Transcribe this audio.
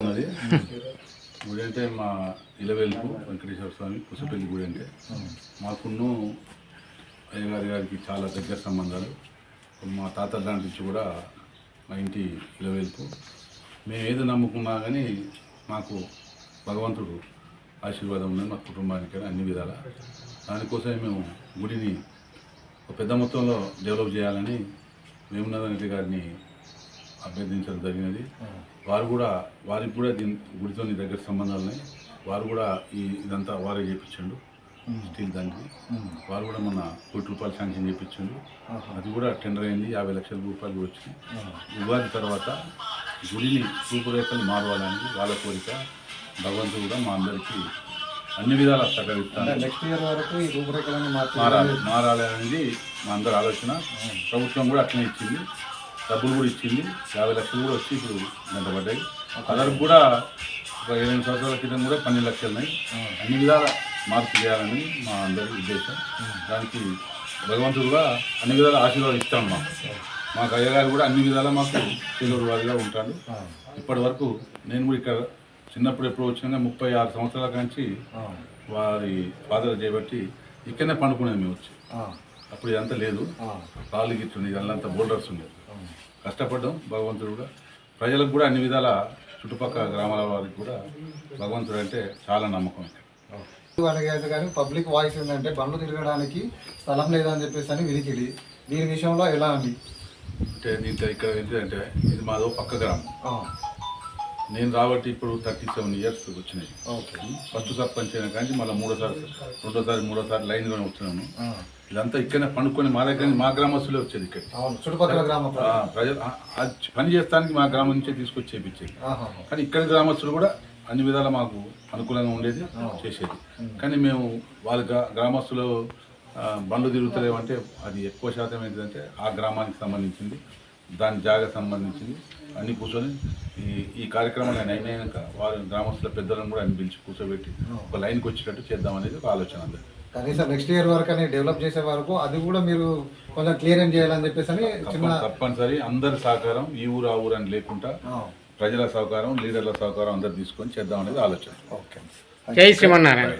ఉన్నది. గుడి అంటే మా ఇలవేలుపు వెంకటేశ్వర స్వామి పుసపల్లి గుడి అంటే. మాకున్ను అయ్యగారి గారికి చాలా దగ్గర సంబంధాలు. మా తాత దాని నుంచి కూడా మా ఇంటి ఇలవేలుపు. మేము ఏది నమ్ముకున్నా కానీ మాకు భగవంతుడు ఆశీర్వాదం ఉన్నది మా కుటుంబానికి అన్ని విధాల. దానికోసమే మేము గుడిని ఒక పెద్ద మొత్తంలో డెవలప్ చేయాలని వేమునాథరెడ్డి గారిని అభ్యర్థించడం జరిగినది. వారు కూడా వారికి కూడా దీని గుడితో దగ్గర సంబంధాలు ఉన్నాయి. వారు కూడా ఈ ఇదంతా వారే చేయించండు స్టీల్ దానికి. వారు కూడా మన కోటి రూపాయలు శాంక్షన్ చేయించండు అది కూడా టెండర్ అయింది. యాభై లక్షల రూపాయలు వచ్చినాయి ఉగాది తర్వాత గుడిని రూపురేఖలు మారవాలని వాళ్ళ కోరిక. భగవంతుడు కూడా మా అందరికీ అన్ని విధాలా సహకరిస్తాను నెక్స్ట్ ఇయర్ వరకు ఈ రూపురేఖలన్నీ మారాలి మారాలి అనేది మా అందరి ఆలోచన. ప్రభుత్వం కూడా అట్లనే ఇచ్చింది. డబ్బులు కూడా ఇచ్చింది. యాభై లక్షలు కూడా వచ్చి ఇప్పుడు గంట పడ్డాయి. అదరకు కూడా ఒక ఏడెనిమిది సంవత్సరాల క్రితం కూడా పన్నెండు లక్షలు ఉన్నాయి. అన్ని విధాల మార్పు చేయాలని మా అందరి ఉద్దేశం. దానికి భగవంతుడుగా అన్ని విధాల ఆశీర్వాదం ఇస్తాం మాకు. మాకు అయ్యగారు కూడా అన్ని విధాల మాకు చేదోడు వారిగా ఉంటాడు ఇప్పటి వరకు నేను కూడా ఇక్కడ చిన్నప్పుడు ఎప్పుడు వచ్చినా ముప్పై ఆరు సంవత్సరాల కాంచి వారి ఫాదర్ చేయబట్టి ఇక్కడనే పండుకునేది మేము వచ్చి. అప్పుడు ఇదంతా లేదు. రాళ్ళు గిట్లుంది ఇదంతా బోల్డర్స్ ఉండేది కష్టపడ్డాం భగవంతుడు కూడా. ప్రజలకు కూడా అన్ని విధాల చుట్టుపక్కల గ్రామాల వారికి కూడా భగవంతుడు అంటే చాలా నమ్మకం. ఇక్కడ కానీ పబ్లిక్ వాయిస్ ఏంటంటే బండ్లు తిరగడానికి స్థలం లేదని చెప్పేసి అని వినికిడి దీని విషయంలో ఎలా అండి? అంటే దీంట్లో ఇక్కడ ఏంటంటే ఇది మాదో పక్క గ్రామం. నేను రాబట్టి ఇప్పుడు థర్టీ సెవెన్ ఇయర్స్ వచ్చినాయి. ఓకే. ఫస్ట్ సర్పంచ్ అయినా కానీ మళ్ళీ మూడోసారి రెండోసారి మూడోసారి లైన్లోనే వచ్చినాను ఇదంతా ఇక్కడనే పండుకొని మా దగ్గర మా గ్రామస్తులే వచ్చేది ఇక్కడ చుట్టుపక్కల గ్రామ ప్రజలు పని చేస్తానికి మా గ్రామం నుంచే తీసుకొచ్చి చేపించేది. కానీ ఇక్కడ గ్రామస్తులు కూడా అన్ని విధాల మాకు అనుకూలంగా ఉండేది చేసేది. కానీ మేము వాళ్ళ గ్రా- గ్రామస్తులు బండ్లు తిరుగుతలేమంటే అది ఎక్కువ శాతం ఏంటంటే ఆ గ్రామానికి సంబంధించింది దాని జాగా సంబంధించింది అన్ని కూర్చొని ఈ ఈ కార్యక్రమాలు ఆయన అయినాక వారి గ్రామస్తుల పెద్దలను కూడా అన్ని పిలిచి కూర్చోబెట్టి ఒక లైన్కి వచ్చేటట్టు చేద్దామనేది ఒక ఆలోచన అందరి కనీసం నెక్స్ట్ ఇయర్ వరకు అని డెవలప్ చేసే వరకు అది కూడా మీరు కొంచెం క్లియర్ చేయాలని చెప్పేసి అని చిన్న తప్పనిసరి అందరి సహకారం ఈ ఊరు ఆ ఊరు అని లేకుండా ప్రజల సహకారం లీడర్ల సహకారం అందరు తీసుకొని చేద్దామనేది ఆలోచన. ఓకే. జై శ్రీమన్నారాయణ.